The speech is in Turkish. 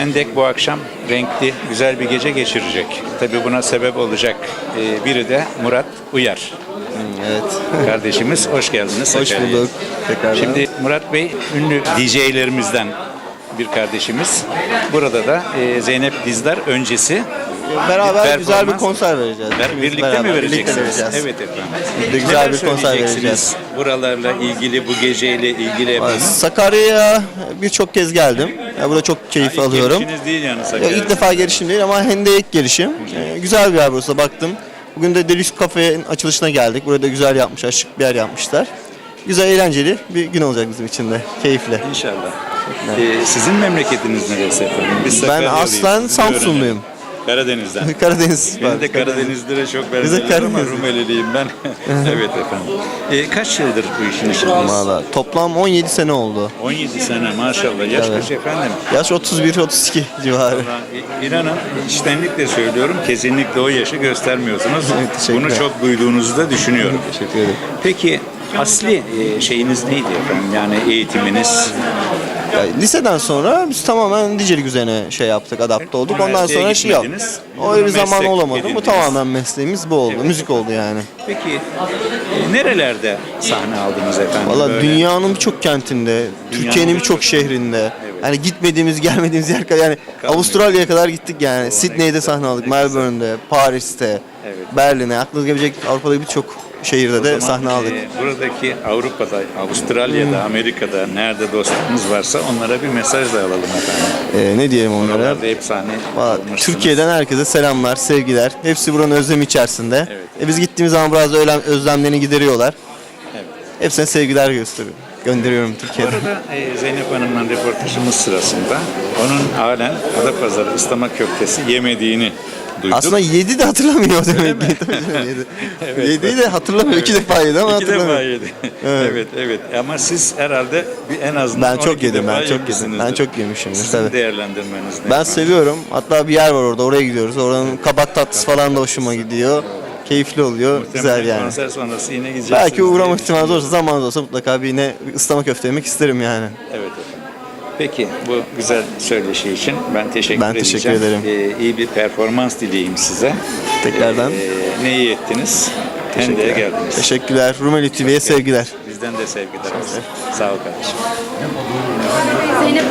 Hendek bu akşam renkli, güzel bir gece geçirecek. Tabii buna sebep olacak e, biri de Murat Uyar. Evet. Kardeşimiz hoş geldiniz. Hoş Sakarya'ya. bulduk. Tekrardan. Şimdi Murat Bey ünlü DJ'lerimizden bir kardeşimiz. Burada da e, Zeynep Dizdar öncesi beraber güzel bir performans- konser vereceğiz. Ber- İkimiz birlikte beraber, mi vereceksiniz? Birlikte vereceğiz. Evet efendim. Bir de güzel Neler bir konser söyleyeceksiniz vereceğiz. Buralarla ilgili, bu geceyle ilgili efendim. Sakarya'ya birçok kez geldim. Ya burada çok keyif İlk alıyorum. gelişiniz değil yani Ya Sakarya'da. ilk defa gelişim değil ama Hendek'e ilk gelişim. Ee, güzel bir yer burası baktım. Bugün de Deluxe Cafe'nin açılışına geldik. Burada güzel yapmışlar, şık bir yer yapmışlar. Güzel, eğlenceli bir gün olacak bizim için de. Keyifli. İnşallah. Ee, sizin memleketiniz neresi efendim? Biz Ben Sakaryalıyız. aslen Sizi Samsunluyum. Karadeniz'den. Karadeniz. Benim de Karadenizlilere çok benziyorum ama Karadeniz. Rumeliliyim ben. evet efendim. Ee, kaç yıldır bu işin içindeyiz? Valla toplam 17 sene oldu. 17 sene maşallah. Yaş Evet. kaç efendim? Yaş 31-32 civarı. Vallahi İnanın içtenlikle söylüyorum kesinlikle o yaşı göstermiyorsunuz. Evet, teşekkürler. Bunu çok duyduğunuzu da düşünüyorum. Teşekkür ederim. Peki asli e, şeyiniz neydi efendim? Yani eğitiminiz? Ya, liseden sonra biz tamamen DJ'lik üzerine şey yaptık, adapte olduk. Ondan sonra şey yap. gitmediniz. Öyle bir zaman olamadı. Bu edindiniz. tamamen mesleğimiz bu oldu. Müzik oldu yani. Peki e, nerelerde sahne aldınız efendim? Valla Böyle dünyanın birçok kentinde, Türkiye'nin birçok şehrinde. Yani gitmediğimiz, gelmediğimiz yer kadar yani Avustralya'ya kadar gittik yani. Sydney'de sahne aldık, Melbourne'de, Paris'te. Berlin'e. Aklınıza gelebilecek Avrupa'da birçok şehirde de sahne aldık. e, buradaki Avrupa'da, Avustralya'da, Amerika'da nerede dostluğunuz varsa onlara bir mesaj da alalım efendim. Ee, ne diyelim onlara? Oralarda hep sahne almışsınız. Türkiye'den herkese selamlar, sevgiler. Hepsi buranın özlemi içerisinde. Evet. E biz gittiğimiz zaman biraz da özlemlerini gideriyorlar. Evet. Hepsine sevgiler gösteriyorum. Gönderiyorum Bu Türkiye'den. arada e, Zeynep Hanım'la röportajımız sırasında onun halen Adapazarı ıslama köftesi yemediğini duyduk. Aslında yedi de hatırlamıyor demek ki. yedi. Yediği de hatırlamıyor. İki defa yedi ama İki defa hatırlamıyor. yedi. evet. evet ama siz herhalde bir en azından Ben çok 12 yedim, defa ben çok yedim. Ben çok yemişimdir, Sizin tabii. değerlendirmeniz ne? Ben seviyorum. Hatta bir yer var orada. Oraya gidiyoruz. Oranın kabak tatlısı falan da hoşuma gidiyor. Keyifli oluyor. Güzel Muhtemelen yani. Konser sonrası yine gideceksiniz. Belki uğrama diye ihtimali olursa zamanında olsa mutlaka bir yine ıslama köfte yemek isterim yani. Evet efendim. Peki bu güzel söyleşi için ben teşekkür Ben edeceğim. teşekkür ederim. Ee, iyi bir performans dileyim size. Tekrardan. Ee, ne iyi ettiniz. Hendek'e geldiniz. Teşekkürler. Rumeli TV'ye sevgiler. Bizden de sevgiler. Sağ ol kardeşim. Zeynep